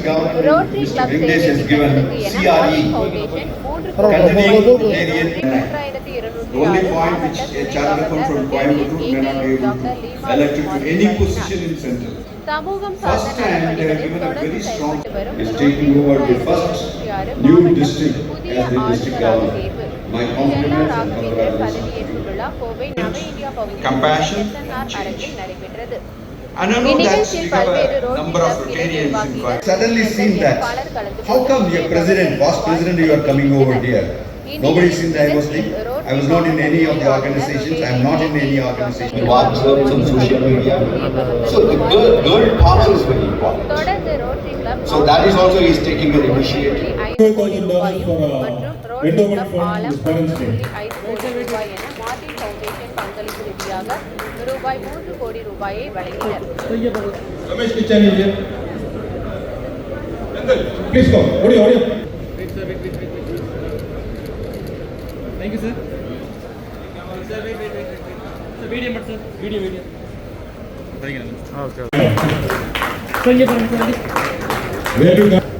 Mr. Vignesh has given CRE continuing area. only point which a chartered from Coimbatore may not be able to elected to any position in central. First time they have given a very strong is taking over the first new district as the district governor. My compliments and congratulations. Compassion and change. And I know that we have a number of Rotarians in Kolkata. Suddenly seen that, how come your president, boss president, you are coming over here? Nobody seen that I was. I was not in any of the organizations. I am not in any organization. You watch some social media. So the girl, girl power is very important. So that is also is taking an initiative. $2,000 for. Martin foundation பங்களிப்பு ரீதியாக ரூபாய் மூன்று கோடி ரூபாயை வழங்கினர். Thank you, sir. Sir, wait, wait, wait, wait. Sir, video, but sir, video, video.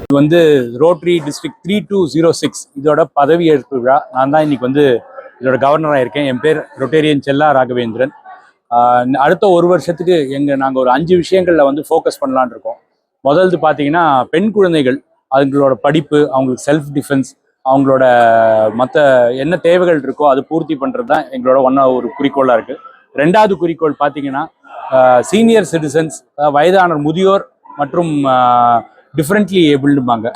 இது வந்து rotary district three two zero six இதோட பதவியேற்பு விழா நான் தான் இன்னைக்கு வந்து இதோட கவர்னராக இருக்கேன் என் பேர் ரொட்டேரியன் செல்லா ராகவேந்திரன். அடுத்த ஒரு வருஷத்துக்கு எங்கள் நாங்கள் ஒரு அஞ்சு விஷயங்களில் வந்து ஃபோக்கஸ் பண்ணலான்னு இருக்கோம். முதல்து பார்த்தீங்கன்னா பெண் குழந்தைகள் அவங்களோட படிப்பு அவங்களுக்கு செல்ஃப் டிஃபென்ஸ் அவங்களோட மற்ற என்ன தேவைகள் இருக்கோ அது பூர்த்தி பண்ணுறது தான் எங்களோட ஒன்றா ஒரு குறிக்கோளாக இருக்குது ரெண்டாவது குறிக்கோள் பார்த்தீங்கன்னா சீனியர் சிட்டிசன்ஸ் வயதான முதியோர் மற்றும் டிஃப்ரெண்ட்லி ஏபிள்டுமாங்க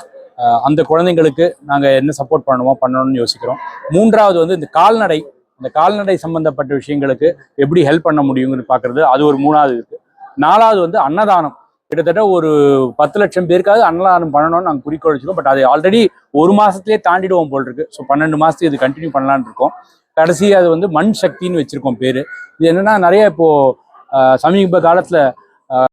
அந்த குழந்தைங்களுக்கு நாங்கள் என்ன சப்போர்ட் பண்ணணுமோ பண்ணணும்னு யோசிக்கிறோம். மூன்றாவது வந்து இந்த கால்நடை இந்த கால்நடை சம்பந்தப்பட்ட விஷயங்களுக்கு எப்படி ஹெல்ப் பண்ண முடியுங்கிறது பார்க்குறது அது ஒரு மூணாவது இருக்குது நாலாவது வந்து அன்னதானம். கிட்டத்தட்ட ஒரு பத்து லட்சம் பேருக்காவது அன்னதானம் பண்ணணும்னு நாங்கள் குறிக்கோள் வச்சுக்கோம் பட் அது ஆல்ரெடி ஒரு மாதத்துலேயே தாண்டிடுவோம் போல் இருக்கு. ஸோ பன்னெண்டு மாதத்துக்கு இது கண்டினியூ பண்ணலான்னு இருக்கோம். கடைசி அது வந்து மண் சக்தின்னு வச்சுருக்கோம் பேர். இது என்னென்னா நிறைய இப்போது சமீப காலத்தில்